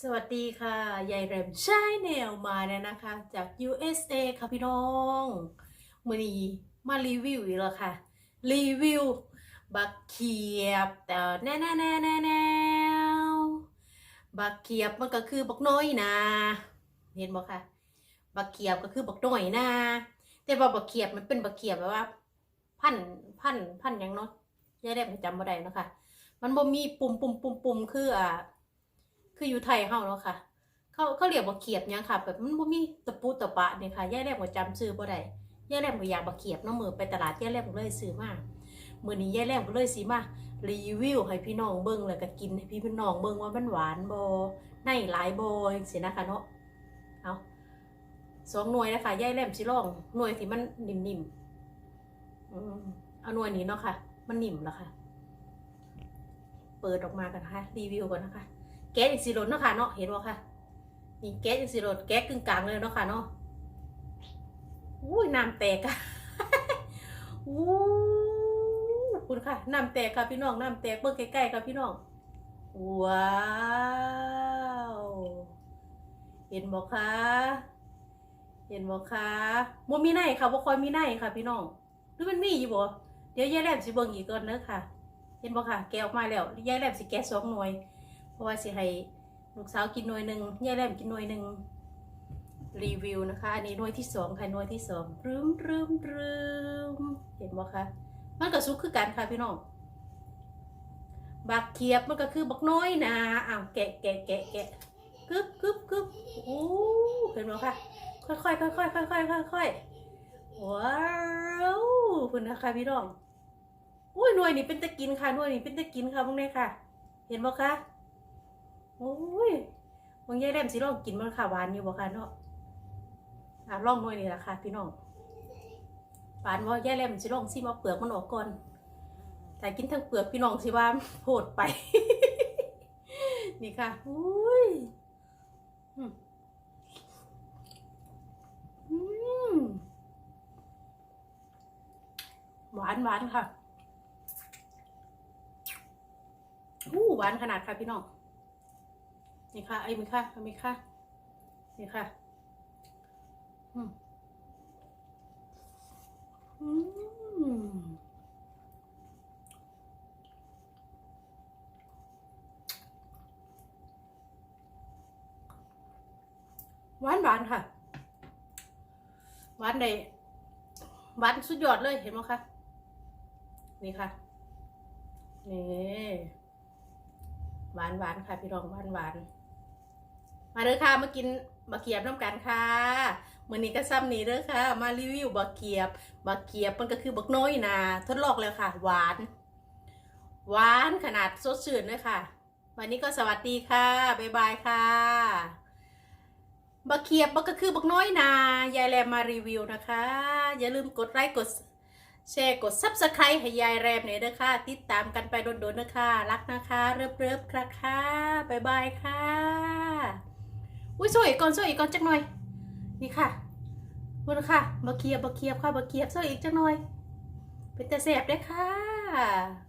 สวัสดีค่ะ ยายแรมชายแนวมาแล้วนะคะ จาก USA ค่ะพี่น้องมือนี้มารีวิวอีกแล้วค่ะ รีวิว บักเขียบ แต่แน่แน่แน่แน่แน่บักเขียบมันก็คือบักน้อยนะ เห็นบ่คะบักเขียบก็คือบักน้อยนะ แต่ว่าบักเขียบมันเป็นบักเขียบแบบว่า พันพันพันยังเนาะยายแรมจำบ่ได้นะค่ะมันบ่มีปุ่มปุ่มปุ่มปุ่มคืออ่า คืออยู่ไทยเฮาเนาะค่ะ เขาเขาเรียกว่าเขียบยังค่ะ แบบมันบ่มีตะปูตะปะเนี่ยค่ะย่าแรกบ่จำชื่อบ่ได้ย่าแรกบ่อยากบ่เขียบเนาะมือไปตลาดย่าแรกบ่เลยซื้อมามื้อนี้ย่าแรกบ่เลยสิมารีวิวให้พี่น้องเบิ่งแล้วก็กินให้พี่พี่น้องเบิ่งว่ามันหวานบ่ในหลายบ่จังซี่นะคะเนาะเอาสองหน่วยนะคะย่าแรมสิลองหน่วยที่มันนิ่มๆอืมเอาหน่วยนี้เนาะค่ะ มันนิ่มแล้วค่ะ เปิดออกมากันนะคะรีวิวก่อนนะคะ แก๊สอีกสีรถเนาะค่ะเนาะเห็นบ่ค่ะนี่แก๊สอีกสีรถแก๊สกึ่งกลางเลยเนาะค่ะเนาะอุ้ยน้ำแตกอะอู้คุณค่ะน้ำแตกค่ะพี่น้องน้ำแตกเบิ่งใกล้ๆค่ะพี่น้องว้าวเห็นบ่ค่ะเห็นบ่ค่ะบ่มีในค่ะบ่คอยมีในค่ะ พี่น้องหรือมันมีอยู่บ่เดี๋ยวยายแลมสิเบิ่งอีกก่อนเด้อค่ะ เห็นบ่ค่ะ แกะออกมาแล้วยายแลมสิแกะสองหน่วย เพราะว่าสิให้ลูกสาวกินหน่วยหนึ่งยายแรมกินหน่วยหนึ่งรีวิวนะคะ อันนี้หน่วยที่สองค่ะหน่วยที่สองรึมรึมรึมเห็นบ่คะมันก็ซุกคือกันค่ะพี่น้องบักเขียบมันก็คือบักน้อยนะอ้าวแกะแกะแกะแกะกึบกึบกึบโอ้เห็นบ่คะค่อยค่อยค่อยค่อยค่อยค่อยค่อยค่อยว้าวคุณนะคะพี่น้องอุ้ยหน่วยนี้เป็นตะกินค่ะหน่วยนี้เป็นตะกินค่ะพวกนี้ค่ะ เห็นบ่คะ โอ้ยบางยายแรมสิลองกินมันค่ะหวานอยู่บ่คะเนาะอะลองหน่อยนี่ละค่ะ พี่น้องหวานบ่ยายแรมสิลองซิมอาเปลือกมันออกก่อนแต่กินทั้งเปลือกพี่น้องสิว่าโหดไป นี่ค่ะอุ้ยอืมอืมหวานหวานค่ะอู้หวานขนาดค่ะพี่น้อง นี่ค่ะไอ้มีค่ะไอ้มีค่ะนี่ค่ะอืมอืมหวานหวานค่ะหวานเลยหวานสุดยอดเลยเห็นไหมคะนี่ค่ะนี่หวานหวานค่ะพี่รองหวานหวาน มาเด้อค่ะมากินบะเขียบน้ำกันค่ะมือนี้ก็ซ้ำนี้เด้อค่ะ มารีวิวบะเขียบบะเขียบมันก็คือบักน้อยนะทดลองแล้วค่ะ หวาน หวานขนาดสดชื่นเลยค่ะ วันนี้ก็สวัสดีค่ะบ๊ายบายค่ะบะเขียบมันก็คือบักน้อยนายายแรมมารีวิวนะคะ อย่าลืมกดไลค์กดแชร์กด subscribe ให้ยายแรมหน่อยเด้อค่ะติดตามกันไปโดนๆนะคะ รักนะคะ เริบๆค่ะค่ะบ๊ายบายค่ะ อุ้ยสวยอีกก่อนสวยอีกก่อนจักหน่อย นี่ค่ะบนค่ะบะเคียบบะเคียบค่ะบะเคียบสวยอีกจักหน่อย เป็นแต่แสบได้ค่ะ